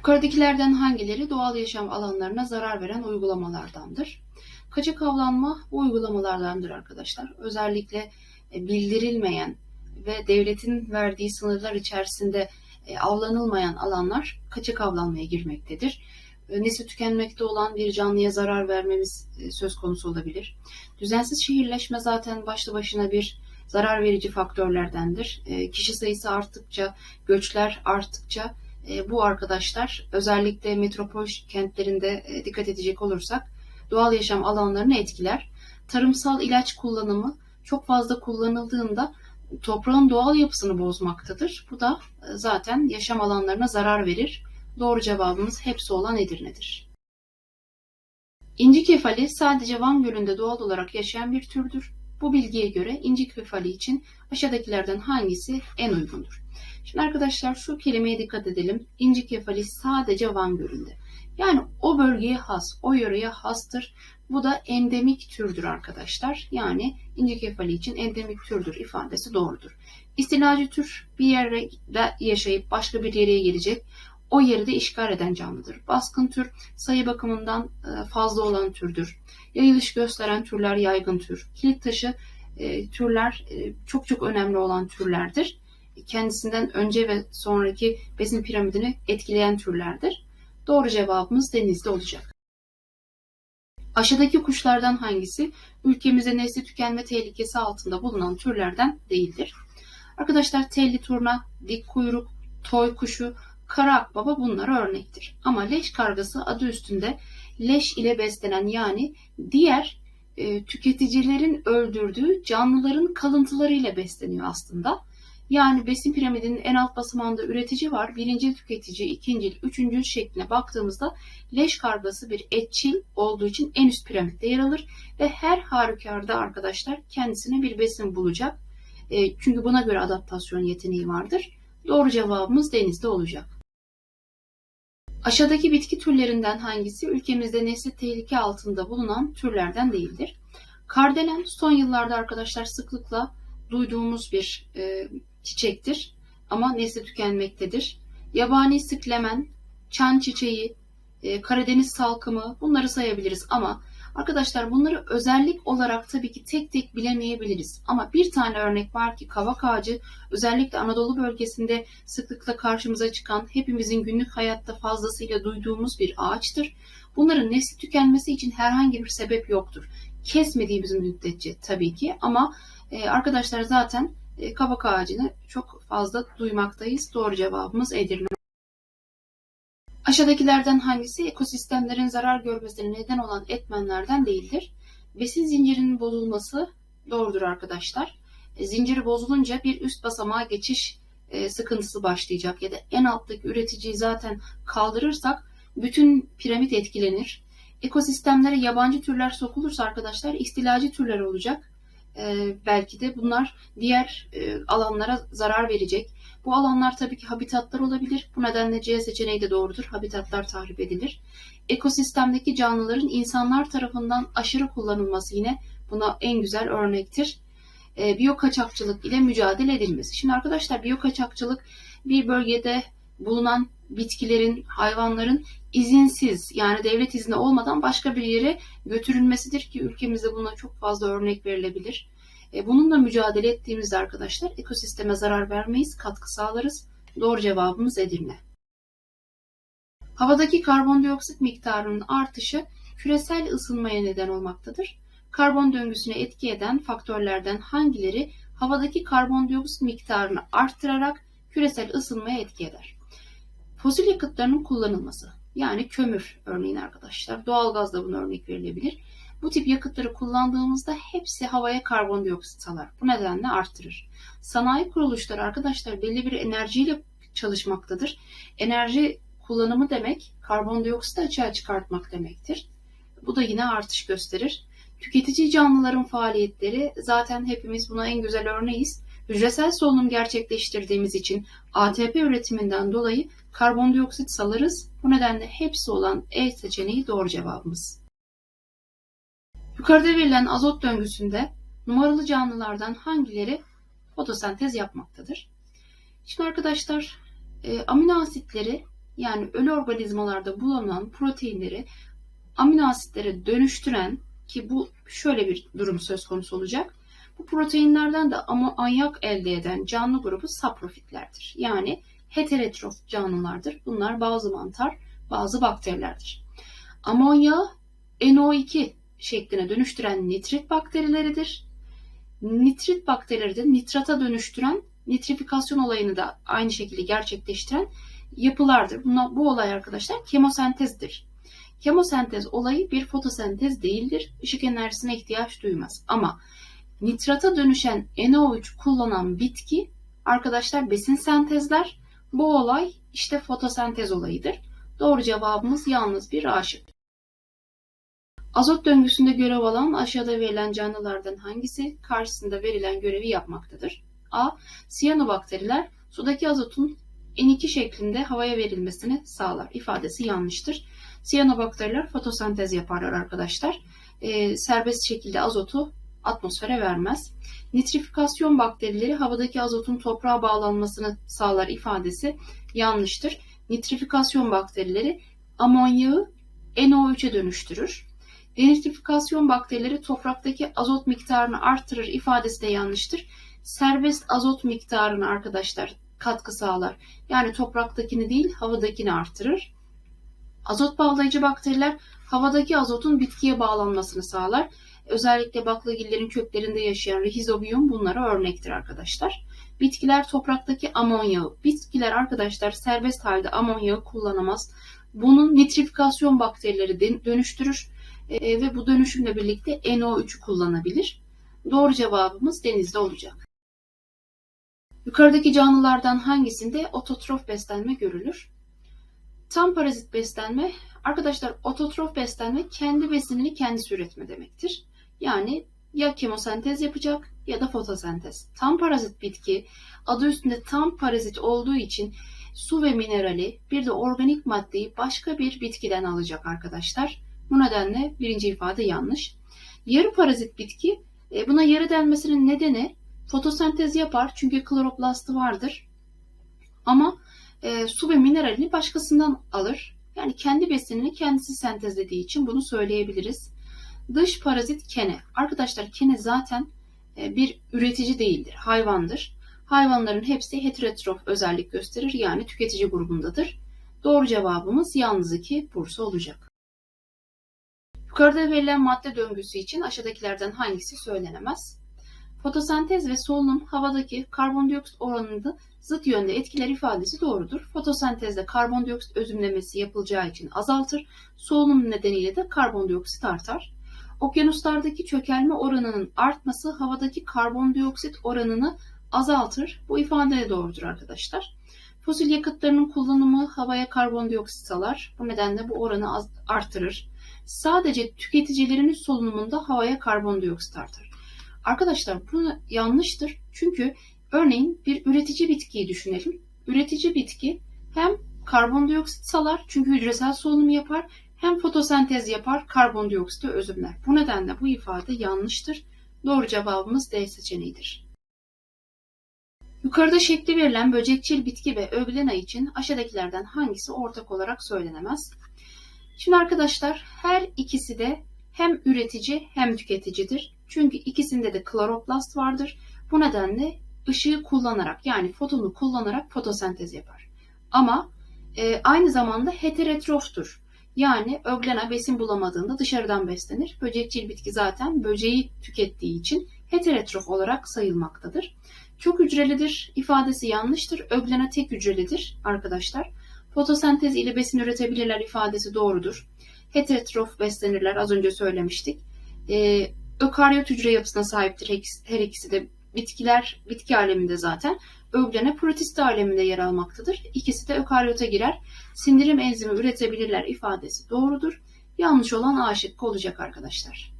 Yukarıdakilerden hangileri doğal yaşam alanlarına zarar veren uygulamalardandır? Kaçak avlanma bu uygulamalardandır arkadaşlar. Özellikle e, bildirilmeyen ve devletin verdiği sınırlar içerisinde e, avlanılmayan alanlar kaçak avlanmaya girmektedir. E, Nesli tükenmekte olan bir canlıya zarar vermemiz söz konusu olabilir. Düzensiz şehirleşme zaten başlı başına bir zarar verici faktörlerdendir. Kişi sayısı arttıkça, göçler arttıkça bu arkadaşlar özellikle metropol kentlerinde e, dikkat edecek olursak doğal yaşam alanlarını etkiler. Tarımsal ilaç kullanımı çok fazla kullanıldığında toprağın doğal yapısını bozmaktadır. Bu da e, zaten yaşam alanlarına zarar verir. Doğru cevabımız hepsi olan Edirne'dir. İnci kefali sadece Van Gölü'nde doğal olarak yaşayan bir türdür. Bu bilgiye göre inci kefali için aşağıdakilerden hangisi en uygundur? Şimdi arkadaşlar şu kelimeye dikkat edelim. İnci kefali sadece Van Gölü'nde. Yani o bölgeye has, o yöreye hastır. Bu da endemik türdür arkadaşlar. Yani inci kefali için endemik türdür ifadesi doğrudur. İstilacı tür bir yerde yaşayıp başka bir yere gelecek. O yeri de işgal eden canlıdır. Baskın tür sayı bakımından e, fazla olan türdür. Yayılış gösteren türler yaygın tür. Kilit taşı e, türler e, çok çok önemli olan türlerdir. Kendisinden önce ve sonraki besin piramidini etkileyen türlerdir. Doğru cevabımız denizli olacak. Aşağıdaki kuşlardan hangisi ülkemizde nesli tükenme tehlikesi altında bulunan türlerden değildir? Arkadaşlar telli turna, dik kuyruk, toy kuşu, kara akbaba bunlara örnektir. Ama leş kargası adı üstünde leş ile beslenen yani diğer e, tüketicilerin öldürdüğü canlıların kalıntılarıyla besleniyor aslında. Yani besin piramidinin en alt basamağında üretici var. Birinci tüketici, ikinci, üçüncü şekline baktığımızda leş kargası bir etçil olduğu için en üst piramitte yer alır. Ve her halükarda arkadaşlar kendisine bir besin bulacak. E, çünkü buna göre adaptasyon yeteneği vardır. Doğru cevabımız denizde olacak. Aşağıdaki bitki türlerinden hangisi ülkemizde nesli tehlike altında bulunan türlerden değildir? Kardelen son yıllarda arkadaşlar sıklıkla duyduğumuz bir e, çiçektir ama nesli tükenmektedir. Yabani sıklemen, çan çiçeği, e, Karadeniz salkımı bunları sayabiliriz ama arkadaşlar bunları özellik olarak tabii ki tek tek bilemeyebiliriz. Ama bir tane örnek var ki kavak ağacı özellikle Anadolu bölgesinde sıklıkla karşımıza çıkan hepimizin günlük hayatta fazlasıyla duyduğumuz bir ağaçtır. Bunların nesli tükenmesi için herhangi bir sebep yoktur. Kesmediğimiz müddetçe tabii ki ama e, arkadaşlar zaten e, kabak ağacını çok fazla duymaktayız. Doğru cevabımız Edirne. Aşağıdakilerden hangisi ekosistemlerin zarar görmesine neden olan etmenlerden değildir? Besin zincirinin bozulması doğrudur arkadaşlar. E, zinciri bozulunca bir üst basamağa geçiş e, sıkıntısı başlayacak ya da en alttaki üreticiyi zaten kaldırırsak bütün piramit etkilenir. Ekosistemlere yabancı türler sokulursa arkadaşlar istilacı türler olacak belki de bunlar diğer e, alanlara zarar verecek. Bu alanlar tabii ki habitatlar olabilir. Bu nedenle C seçeneği de doğrudur. Habitatlar tahrip edilir. Ekosistemdeki canlıların insanlar tarafından aşırı kullanılması yine buna en güzel örnektir. E, biyokaçakçılık ile mücadele edilmesi. Şimdi arkadaşlar biyokaçakçılık bir bölgede bulunan bitkilerin, hayvanların izinsiz yani devlet izni olmadan başka bir yere götürülmesidir ki ülkemizde buna çok fazla örnek verilebilir. E, bununla mücadele ettiğimizde arkadaşlar ekosisteme zarar vermeyiz, katkı sağlarız. Doğru cevabımız Edirne. Havadaki karbondioksit miktarının artışı küresel ısınmaya neden olmaktadır. Karbon döngüsüne etki eden faktörlerden hangileri havadaki karbondioksit miktarını arttırarak küresel ısınmaya etki eder? Fosil yakıtlarının kullanılması yani kömür örneğin arkadaşlar doğalgaz da buna örnek verilebilir. Bu tip yakıtları kullandığımızda hepsi havaya karbondioksit salar. Bu nedenle artırır. Sanayi kuruluşları arkadaşlar belli bir enerjiyle çalışmaktadır. Enerji kullanımı demek karbondioksit açığa çıkartmak demektir. Bu da yine artış gösterir. Tüketici canlıların faaliyetleri zaten hepimiz buna en güzel örneğiz. Hücresel solunum gerçekleştirdiğimiz için ATP üretiminden dolayı karbondioksit salarız. Bu nedenle hepsi olan E seçeneği doğru cevabımız. Yukarıda verilen azot döngüsünde numaralı canlılardan hangileri fotosentez yapmaktadır? Şimdi arkadaşlar e, amino asitleri yani ölü organizmalarda bulunan proteinleri amino asitlere dönüştüren ki bu şöyle bir durum söz konusu olacak. Bu proteinlerden de amonyak elde eden canlı grubu saprofitlerdir. Yani heterotrof canlılardır. Bunlar bazı mantar, bazı bakterilerdir. Amonyağı NO2 şekline dönüştüren nitrit bakterileridir. Nitrit bakterileri de nitrata dönüştüren nitrifikasyon olayını da aynı şekilde gerçekleştiren yapılardır. Buna, bu olay arkadaşlar kemosentezdir. Kemosentez olayı bir fotosentez değildir. Işık enerjisine ihtiyaç duymaz. Ama nitrata dönüşen NO3 kullanan bitki arkadaşlar besin sentezler. Bu olay işte fotosentez olayıdır. Doğru cevabımız yalnız bir A şıkkı. Azot döngüsünde görev alan aşağıda verilen canlılardan hangisi karşısında verilen görevi yapmaktadır? A. Siyanobakteriler sudaki azotun N2 şeklinde havaya verilmesini sağlar. İfadesi yanlıştır. Siyanobakteriler fotosentez yaparlar arkadaşlar. E, serbest şekilde azotu atmosfere vermez. Nitrifikasyon bakterileri havadaki azotun toprağa bağlanmasını sağlar ifadesi yanlıştır. Nitrifikasyon bakterileri amonyağı NO3'e dönüştürür. Denitrifikasyon bakterileri topraktaki azot miktarını artırır ifadesi de yanlıştır. Serbest azot miktarını arkadaşlar katkı sağlar. Yani topraktakini değil havadakini artırır. Azot bağlayıcı bakteriler havadaki azotun bitkiye bağlanmasını sağlar. Özellikle baklagillerin köklerinde yaşayan rhizobium bunlara örnektir arkadaşlar. Bitkiler topraktaki amonyağı. Bitkiler arkadaşlar serbest halde amonyağı kullanamaz. Bunun nitrifikasyon bakterileri dönüştürür e, ve bu dönüşümle birlikte NO3'ü kullanabilir. Doğru cevabımız denizde olacak. Yukarıdaki canlılardan hangisinde ototrof beslenme görülür? Tam parazit beslenme, arkadaşlar ototrof beslenme kendi besinini kendisi üretme demektir. Yani ya kemosentez yapacak ya da fotosentez. Tam parazit bitki adı üstünde tam parazit olduğu için su ve minerali bir de organik maddeyi başka bir bitkiden alacak arkadaşlar. Bu nedenle birinci ifade yanlış. Yarı parazit bitki e, buna yarı denmesinin nedeni fotosentez yapar çünkü kloroplastı vardır. Ama e, su ve mineralini başkasından alır. Yani kendi besinini kendisi sentezlediği için bunu söyleyebiliriz. Dış parazit kene. Arkadaşlar kene zaten e, bir üretici değildir, hayvandır. Hayvanların hepsi heterotrof özellik gösterir yani tüketici grubundadır. Doğru cevabımız yalnız iki Bursa olacak. Yukarıda verilen madde döngüsü için aşağıdakilerden hangisi söylenemez? Fotosentez ve solunum havadaki karbondioksit oranını zıt yönde etkiler ifadesi doğrudur. Fotosentezde karbondioksit özümlemesi yapılacağı için azaltır. Solunum nedeniyle de karbondioksit artar. Okyanuslardaki çökelme oranının artması havadaki karbondioksit oranını azaltır. Bu ifade de doğrudur arkadaşlar. Fosil yakıtlarının kullanımı havaya karbondioksit salar. Bu nedenle bu oranı artırır. Sadece tüketicilerin solunumunda havaya karbondioksit artar. Arkadaşlar bu yanlıştır. Çünkü örneğin bir üretici bitkiyi düşünelim. Üretici bitki hem karbondioksit salar çünkü hücresel solunum yapar hem fotosentez yapar karbondioksiti özümler. Bu nedenle bu ifade yanlıştır. Doğru cevabımız D seçeneğidir. Yukarıda şekli verilen böcekçil bitki ve öglena için aşağıdakilerden hangisi ortak olarak söylenemez? Şimdi arkadaşlar her ikisi de hem üretici hem tüketicidir. Çünkü ikisinde de kloroplast vardır. Bu nedenle ışığı kullanarak yani fotonu kullanarak fotosentez yapar. Ama e, aynı zamanda heterotroftur. Yani öglena besin bulamadığında dışarıdan beslenir. Böcekçil bitki zaten böceği tükettiği için heterotrof olarak sayılmaktadır. Çok hücrelidir ifadesi yanlıştır. Öglena tek hücrelidir arkadaşlar. Fotosentez ile besin üretebilirler ifadesi doğrudur. Heterotrof beslenirler az önce söylemiştik. Ee, ökaryot hücre yapısına sahiptir her ikisi de. Bitkiler bitki aleminde zaten. Öglene protist aleminde yer almaktadır. İkisi de ökaryota girer. Sindirim enzimi üretebilirler ifadesi doğrudur. Yanlış olan A şıkkı olacak arkadaşlar.